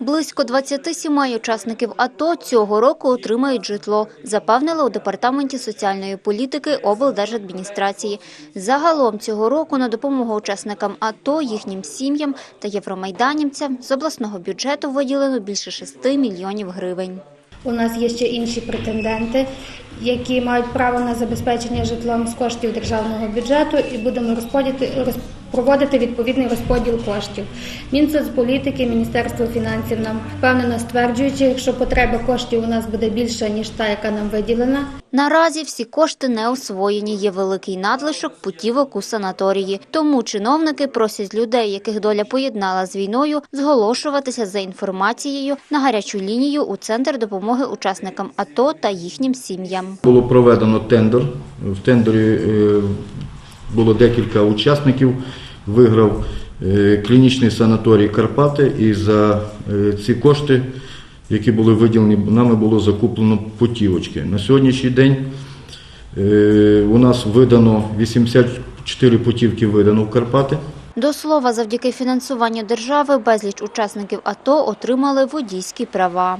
Близько 27 учасників АТО цього року отримають житло, запевнили у департаменті соціальної політики облдержадміністрації. Загалом цього року на допомогу учасникам АТО, їхнім сім'ям та євромайданівцям з обласного бюджету виділено більше 6 мільйонів гривень. У нас є ще інші претенденти, які мають право на забезпечення житлом з коштів державного бюджету, і будемо розподіти, роз, проводити відповідний розподіл коштів. Мінсоцполітики, Міністерство фінансів нам впевнено стверджують, що якщо потреба коштів у нас буде більша ніж та, яка нам виділена, Наразі всі кошти не освоєні. Є великий надлишок путівок у санаторії. Тому чиновники просять людей, яких доля поєднала з війною, зголошуватися за інформацією на гарячу лінію у центр допомоги учасникам АТО та їхнім сім'ям. Було проведено тендер. В тендері е, було декілька учасників. Виграв е, клінічний санаторій Карпати, і за е, ці кошти, які були виділені, нами було закуплено путівочки. На сьогоднішній день е, у нас видано 84 путівки видано в Карпати. До слова, завдяки фінансуванню держави безліч учасників АТО отримали водійські права.